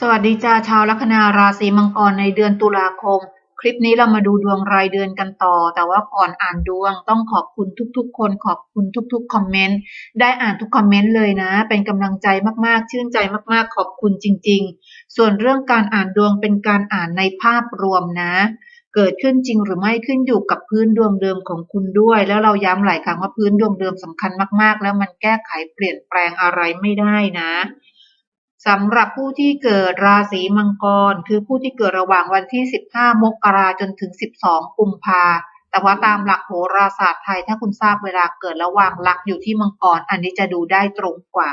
สวัสดีจ้าชาวลัคนาราศีมังกรในเดือนตุลาคม คลิปนี้เรามาดูดวงรายเดือนกันต่อ แต่ว่าก่อนอ่านดวงต้องขอบคุณทุกๆ คนขอบคุณทุกๆคอมเมนต์ได้อ่านทุกคอมเมนต์เลยนะ เป็นกำลังใจมากๆ ชื่นใจมากๆ ขอบคุณจริง ๆ ส่วนเรื่องการอ่านดวงเป็นการอ่านในภาพรวมนะ เกิดขึ้นจริงหรือไม่ขึ้นอยู่กับพื้นดวงเดิมของคุณด้วย แล้วเราย้ำหลายครั้งว่าพื้นดวงเดิมสำคัญมากๆ แล้วมันแก้ไขเปลี่ยนแปลงอะไรไม่ได้นะ สำหรับผู้ที่เกิดราศีมังกร คือผู้ที่เกิดระหว่างวันที่ 15 มกราจนถึง 12 กุมภาแต่ว่าตามหลักโหราศาสตร์ไทย ถ้าคุณทราบเวลาเกิดระหว่างหลักอยู่ที่มังกร อันนี้จะดูได้ตรงกว่า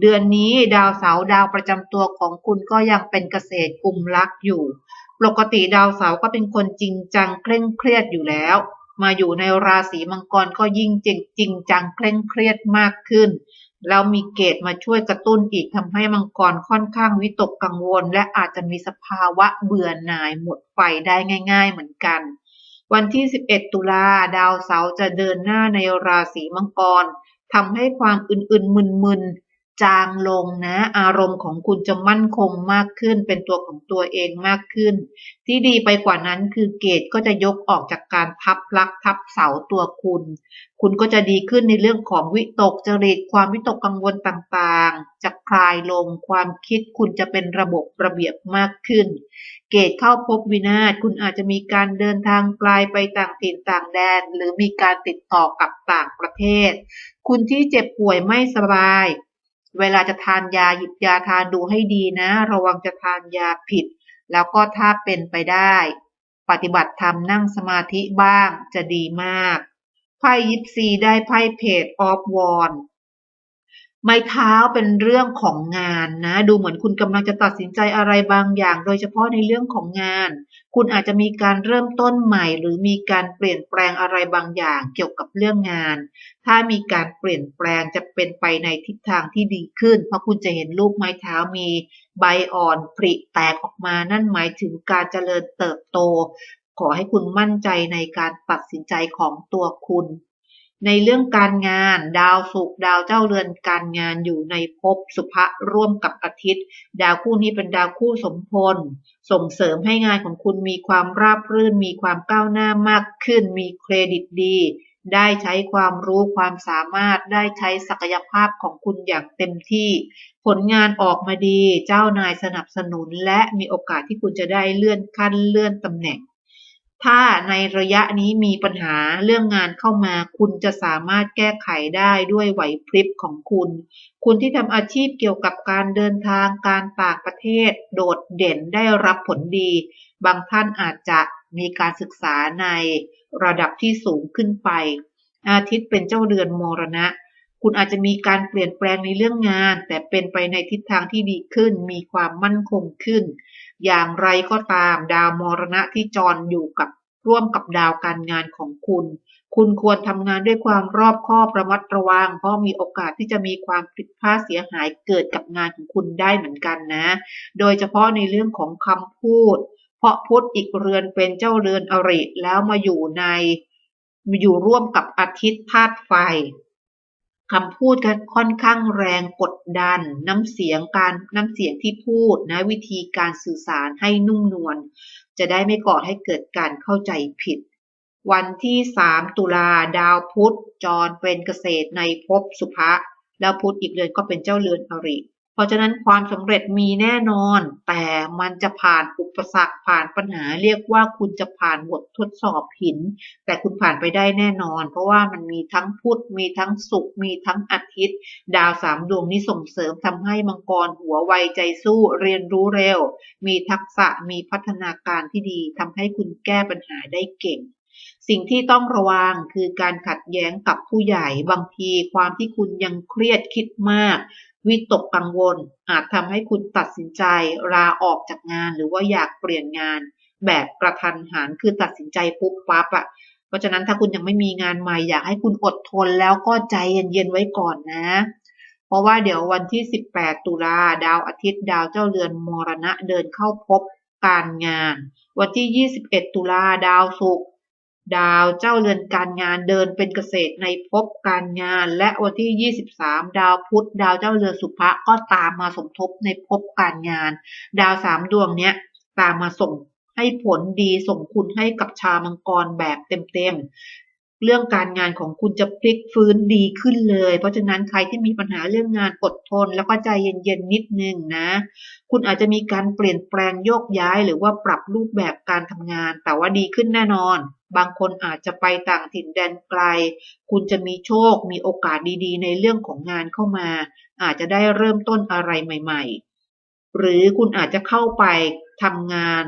เดือนนี้ดาวเสาร์ดาวประจำตัวของคุณก็ยังเป็นเกษตรกลุ่มลักอยู่ ปกติดาวเสาร์ก็เป็นคนจริงจังเคร่งเครียดอยู่แล้ว มาอยู่ในราศีมังกรก็ยิ่งจริงจริงจังเคร่งเครียดมากขึ้น แล้วมีเกตมาช่วยกระตุ้นอีกทำให้มังกรค่อนข้างวิตกกังวล และอาจจะมีสภาวะเบื่อหน่ายหมดไฟได้ง่าย ๆ เหมือนกัน วันที่ 11 ตุลาดาวเสาร์จะเดินหน้าในราศีมังกรทำให้ความอื่นๆมึนๆ จางลงนะ อารมณ์ของคุณจะมั่นคงมากขึ้น เป็นตัวของตัวเองมากขึ้น ที่ดีไปกว่านั้นคือเกตก็จะยกออกจากการทับลักทับเสาตัวคุณ คุณก็จะดีขึ้นในเรื่องของวิตกจริตความวิตกกังวลต่างๆ จะคลายลงความคิดคุณจะเป็นระบบระเบียบมากขึ้น เกตเข้าพบวินาศคุณอาจจะมีการเดินทางไกลไปต่างถิ่นต่างแดน หรือมีการติดต่อกับต่างประเทศ คุณที่เจ็บป่วยไม่สบาย เวลาจะทานยาหยิบยาทานดูให้ดีนะ ระวังจะทานยาผิด แล้วก็ถ้าเป็นไปได้ ปฏิบัติธรรมนั่งสมาธิบ้างจะดีมาก ไพ่ยิปซีได้ไพ่เพจออฟวอน ไม้เท้าเป็นเรื่องของงานนะ ดูเหมือนคุณกำลังจะตัดสินใจอะไรบางอย่าง โดยเฉพาะในเรื่องของงาน คุณอาจจะมีการเริ่มต้นใหม่ หรือมีการเปลี่ยนแปลงอะไรบางอย่างเกี่ยวกับเรื่องงาน ถ้ามีการเปลี่ยนแปลงจะเป็นไปในทิศทางที่ดีขึ้น เพราะคุณจะเห็นรูปไม้เท้ามีใบอ่อนผลิแตกออกมา นั่นหมายถึงการเจริญเติบโต ขอให้คุณมั่นใจในการตัดสินใจของตัวคุณ ในเรื่องการงาน ดาวศุกร์ดาวเจ้าเรือนการงานอยู่ในภพสุภะร่วมกับอาทิตย์ ดาวคู่นี้เป็นดาวคู่สมพล ส่งเสริมให้งานของคุณมีความราบรื่น มีความก้าวหน้ามากขึ้น มีเครดิตดี ได้ใช้ความรู้ความสามารถได้ใช้ศักยภาพของคุณอย่างเต็มที่ ผลงานออกมาดี เจ้านายสนับสนุน และมีโอกาสที่คุณจะได้เลื่อนขั้นเลื่อนตำแหน่ง ถ้าในระยะนี้มีปัญหาเรื่องงานเข้ามา คุณจะสามารถแก้ไขได้ด้วยไหวพริบของคุณ คุณที่ทำอาชีพเกี่ยวกับการเดินทางการต่างประเทศ โดดเด่นได้รับผลดี บางท่านอาจจะมีการศึกษาในระดับที่สูงขึ้นไป อาทิตย์เป็นเจ้าเดือนมรณะ คุณอาจจะมีการเปลี่ยนแปลงในเรื่องงาน แต่เป็นไปในทิศทางที่ดีขึ้น มีความมั่นคงขึ้น อย่างไรก็ตามดาวมรณะที่จรอยู่กับร่วมกับดาวการงานของคุณ คุณควรทำงานด้วยความรอบคอบระมัดระวัง เพราะมีโอกาสที่จะมีความผิดพลาดเสียหายเกิดกับงานของคุณได้เหมือนกันนะ โดยเฉพาะในเรื่องของคำพูด เพราะพุธอีกเรือนเป็นเจ้าเรือนอริแล้วมาอยู่ในมาอยู่ร่วมกับอาทิตย์ธาตุไฟ คำพูดค่อนข้างแรงกดดัน น้ำเสียงการน้ำเสียงที่พูดนะวิธีการสื่อสารให้นุ่มนวลจะได้ไม่ก่อให้เกิดการเข้าใจผิด วันที่ 3 ตุลาดาวพุธจรเป็นเกษตรในภพสุภะแล้วพุธอีกเรือนก็เป็นเจ้าเรือนอริ เพราะฉะนั้นความสำเร็จมีแน่นอน แต่มันจะผ่านอุปสรรคผ่านปัญหา เรียกว่าคุณจะผ่านบททดสอบหิน แต่คุณผ่านไปได้แน่นอน เพราะว่ามันมีทั้งพุธมีทั้งศุกร์มีทั้งอาทิตย์ ดาวสามดวงนี้ส่งเสริมทำให้มังกรหัวไวใจสู้เรียนรู้เร็ว มีทักษะมีพัฒนาการที่ดีทำให้คุณแก้ปัญหาได้เก่ง สิ่งที่ต้องระวังคือการขัดแย้งกับผู้ใหญ่บางทีความที่คุณยังเครียดคิดมาก วิตกกังวล อาจทำให้คุณตัดสินใจลาออกจากงานหรือว่าอยากเปลี่ยนงาน แบบกระทันหันคือตัดสินใจปุ๊บปั๊บอะ่ะเพราะฉะนั้นถ้าคุณยังไม่มีงานใหม่อยากให้คุณอดทนแล้วก็ใจเย็นๆไว้ก่อนนะ เพราะว่าเดี๋ยววันที่ 18 ตุลาดาวอาทิตย์ดาวเจ้าเรือนมรณะเดินเข้าพบการงาน วันที่ 21 ตุลาดาวศุกร์ ดาวเจ้าเรือนการงานเดินเป็นเกษตรในภพการงาน และวันที่ 23 ดาวพุธดาวเจ้าเรือนสุภะก็ตามมาสมทบในภพการงาน ดาวสามดวงเนี้ยตามมาส่งให้ผลดีส่งคุณให้กับชาวมังกรแบบเต็มๆ เรื่องการงานของคุณจะพลิกฟื้นดีขึ้นเลย เพราะฉะนั้นใครที่มีปัญหาเรื่องงานอดทน แล้วก็ใจเย็นๆนิดนึงนะ คุณอาจจะมีการเปลี่ยนแปลงโยกย้าย หรือว่าปรับรูปแบบการทำงาน แต่ว่าดีขึ้นแน่นอน บางคนอาจจะไปต่างถิ่นแดนไกล คุณจะมีโชค มีโอกาสดีๆ ในเรื่องของงานเข้ามา อาจจะได้เริ่มต้นอะไรใหม่ ๆ หรือคุณอาจจะเข้าไปทำงาน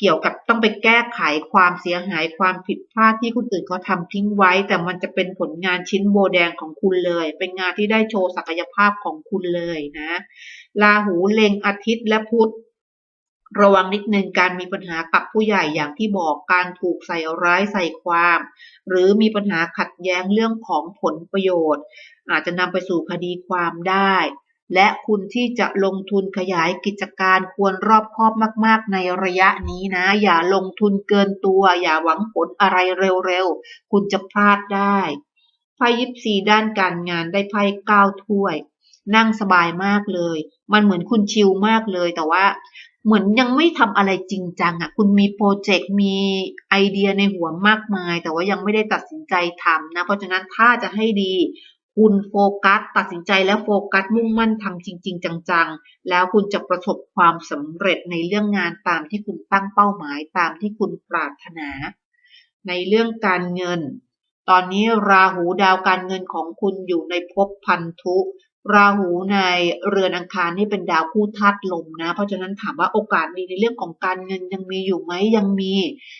เกี่ยวกับต้องไปแก้ไขความเสียหายความผิดพลาดที่คนอื่นเขาทำทิ้งไว้ แต่มันจะเป็นผลงานชิ้นโบแดงของคุณเลย เป็นงานที่ได้โชว์ศักยภาพของคุณเลยนะ ราหูเล็งอาทิตย์และพุธ ระวังนิดนึงการมีปัญหากับผู้ใหญ่อย่างที่บอกการถูกใส่ร้ายใส่ความ หรือมีปัญหาขัดแย้งเรื่องของผลประโยชน์ อาจจะนำไปสู่คดีความได้ และคุณที่จะลงทุนขยายกิจการควรรอบคอบมาก ๆ ในระยะนี้นะ อย่าลงทุนเกินตัว อย่าหวังผลอะไรเร็ว ๆ คุณจะพลาดได้ไพ่ยิปซีด้านการงานได้ไพ่เก้าถ้วย นั่งสบายมากเลย มันเหมือนคุณชิลมากเลยแต่ว่า เหมือนยังไม่ทำอะไรจริงจังอะ คุณมีโปรเจกต์มีไอเดียในหัวมากมาย แต่ว่ายังไม่ได้ตัดสินใจทำนะ เพราะฉะนั้นถ้าจะให้ดี คุณโฟกัส ตัดสินใจแล้วโฟกัสมุ่งมั่นทำจริง ๆ จังๆ แล้วคุณจะประสบความสำเร็จในเรื่องงานตามที่คุณตั้งเป้าหมายตามที่คุณปรารถนา ในเรื่องการเงิน ตอนนี้ราหูดาวการเงินของคุณอยู่ในภพพันธุ ราหูในเรือนอังคารนี่เป็นดาวคู่ธาตุลมนะ เพราะฉะนั้นถามว่าโอกาสดีในเรื่องของการเงินยังมีอยู่ไหมยังมี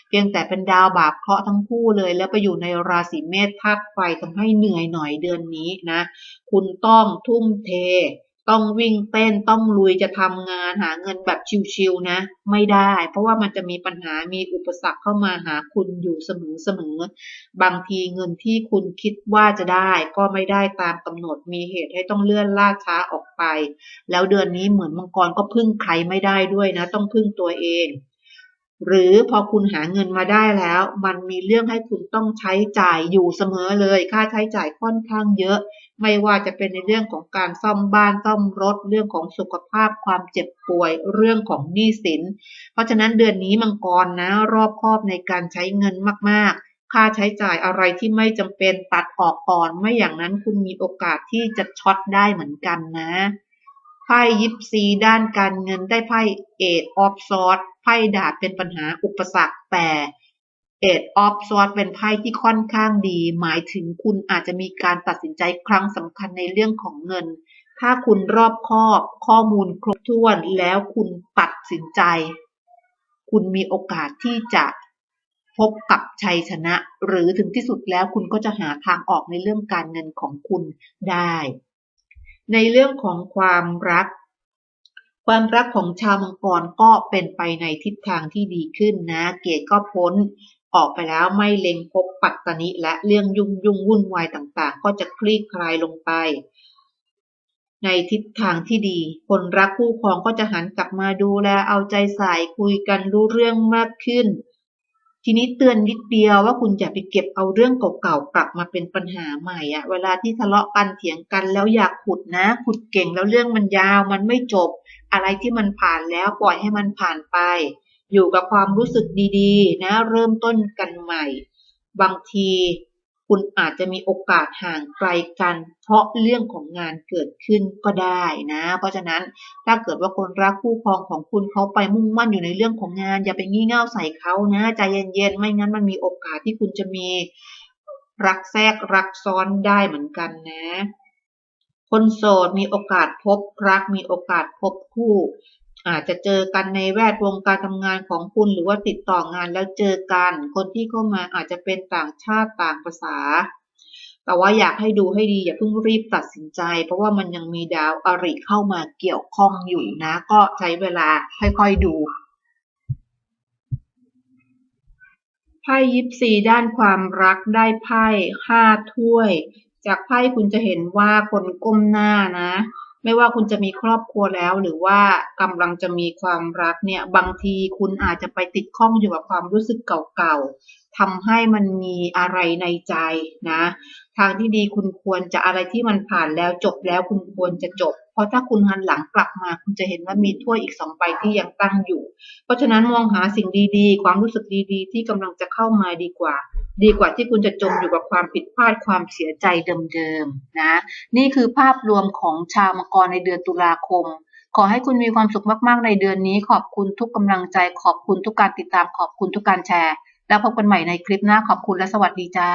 เพียงแต่เป็นดาวบาปเคราะห์ทั้งคู่เลย แล้วไปอยู่ในราศีเมษธาตุไฟทำให้เหนื่อยหน่อยเดือนนี้นะ คุณต้องทุ่มเท ต้องวิ่งเต้นต้องลุยจะทำงานหาเงินแบบชิวๆนะ ไม่ได้ เพราะว่ามันจะมีปัญหามีอุปสรรคเข้ามาหาคุณอยู่เสมอๆบางทีเงินที่คุณคิดว่าจะได้ ก็ไม่ได้ตามกำหนดมีเหตุให้ต้องเลื่อนล่าช้าออกไป แล้วเดือนนี้เหมือนมังกรก็พึ่งใครไม่ได้ด้วยนะ ต้องพึ่งตัวเอง หรือพอคุณหาเงินมาได้แล้ว มันมีเรื่องให้คุณต้องใช้จ่ายอยู่เสมอเลย ค่าใช้จ่ายค่อนข้างเยอะ ไม่ว่าจะเป็นในเรื่องของการซ่อมบ้านซ่อมรถ เรื่องของสุขภาพความเจ็บป่วย เรื่องของหนี้สิน เพราะฉะนั้นเดือนนี้มังกรนะรอบคอบในการใช้เงินมาก ๆค่าใช้จ่ายอะไรที่ไม่จำเป็นตัดออกก่อน ไม่อย่างนั้นคุณมีโอกาสที่จะช็อตได้เหมือนกันนะ ไพ่ยิปซีด้านการเงินได้ไพ่เอทออฟซอร์ไพ่ดาบเป็นปัญหาอุปสรรคแต่เอทออฟซอร์เป็นไพ่ที่ค่อนข้างดี หมายถึงคุณอาจจะมีการตัดสินใจครั้งสำคัญในเรื่องของเงิน ถ้าคุณรอบคอบข้อมูลครบถ้วนแล้วคุณตัดสินใจ คุณมีโอกาสที่จะพบกับชัยชนะ หรือถึงที่สุดแล้วคุณก็จะหาทางออกในเรื่องการเงินของคุณได้ ในเรื่องของความรัก ความรักของชาวมังกรก็เป็นไปในทิศทางที่ดีขึ้นนะ เกตก็พ้นออกไปแล้วไม่เล็งพบปัตตนิและเรื่องยุ่งยุ่งวุ่นวายต่างๆ ก็จะคลี่คลายลงไป ในทิศทางที่ดี คนรักคู่ครองก็จะหันกลับมาดูแลเอาใจใส่คุยกันรู้เรื่องมากขึ้น ทีนี้เตือนนิดเดียวว่าคุณอย่าไปเก็บเอาเรื่องเก่าๆกลับมาเป็นปัญหาใหม่อะเวลาที่ทะเลาะกันเถียงกันแล้วอยากขุดนะ ขุดเก่งแล้วเรื่องมันยาวมันไม่จบ อะไรที่มันผ่านแล้วปล่อยให้มันผ่านไป อยู่กับความรู้สึกดีๆ นะ เริ่มต้นกันใหม่ บางที คุณอาจจะมีโอกาสห่างไกลกัน เพราะเรื่องของงานเกิดขึ้นก็ได้นะ เพราะฉะนั้นถ้าเกิดว่าคนรักคู่ครองของคุณเขาไปมุ่งมั่นอยู่ในเรื่องของงาน อย่าไปงี่เง่าใส่เขานะใจเย็นๆไม่งั้นมันมีโอกาสที่คุณจะมีรักแทรกรักซ้อนได้เหมือนกันนะ คนโสดมีโอกาสพบรักมีโอกาสพบคู่ อาจจะเจอกันในแวดวงการทำงานของคุณหรือว่าติดต่องานแล้วเจอกัน คนที่เข้ามาอาจจะเป็นต่างชาติต่างภาษา แต่ว่าอยากให้ดูให้ดีอย่าเพิ่งรีบตัดสินใจ เพราะว่ามันยังมีดาวอริเข้ามาเกี่ยวข้องอยู่นะ ก็ใช้เวลาค่อยๆดูไพ่ยิปซีด้านความรักได้ไพ่ห้าถ้วย จากไพ่คุณจะเห็นว่าคนก้มหน้านะ ไม่ว่าคุณจะมีครอบครัวแล้ว หรือว่ากำลังจะมีความรักเนี่ย บางทีคุณอาจจะไปติดข้องอยู่กับความรู้สึกเก่าๆ ทำให้มันมีอะไรในใจนะ ทางที่ดีคุณควรจะอะไรที่มันผ่านแล้วจบแล้วคุณควรจะจบ เพราะถ้าคุณหันหลังกลับมา คุณจะเห็นว่ามีถ้วยอีกสองใบที่ยังตั้งอยู่ เพราะฉะนั้นมองหาสิ่งดีๆ ความรู้สึกดีๆ ที่กำลังจะเข้ามาดีกว่า ดีกว่าที่คุณจะจมอยู่กับความผิดพลาดความเสียใจเดิมๆนะนี่คือภาพรวมของชาวมังกรในเดือนตุลาคมขอให้คุณมีความสุขมาก ๆ ในเดือนนี้ ขอบคุณทุกกำลังใจ ขอบคุณทุกการติดตาม ขอบคุณทุกการแชร์ แล้วพบกันใหม่ในคลิปหน้าขอบคุณและสวัสดีจ้า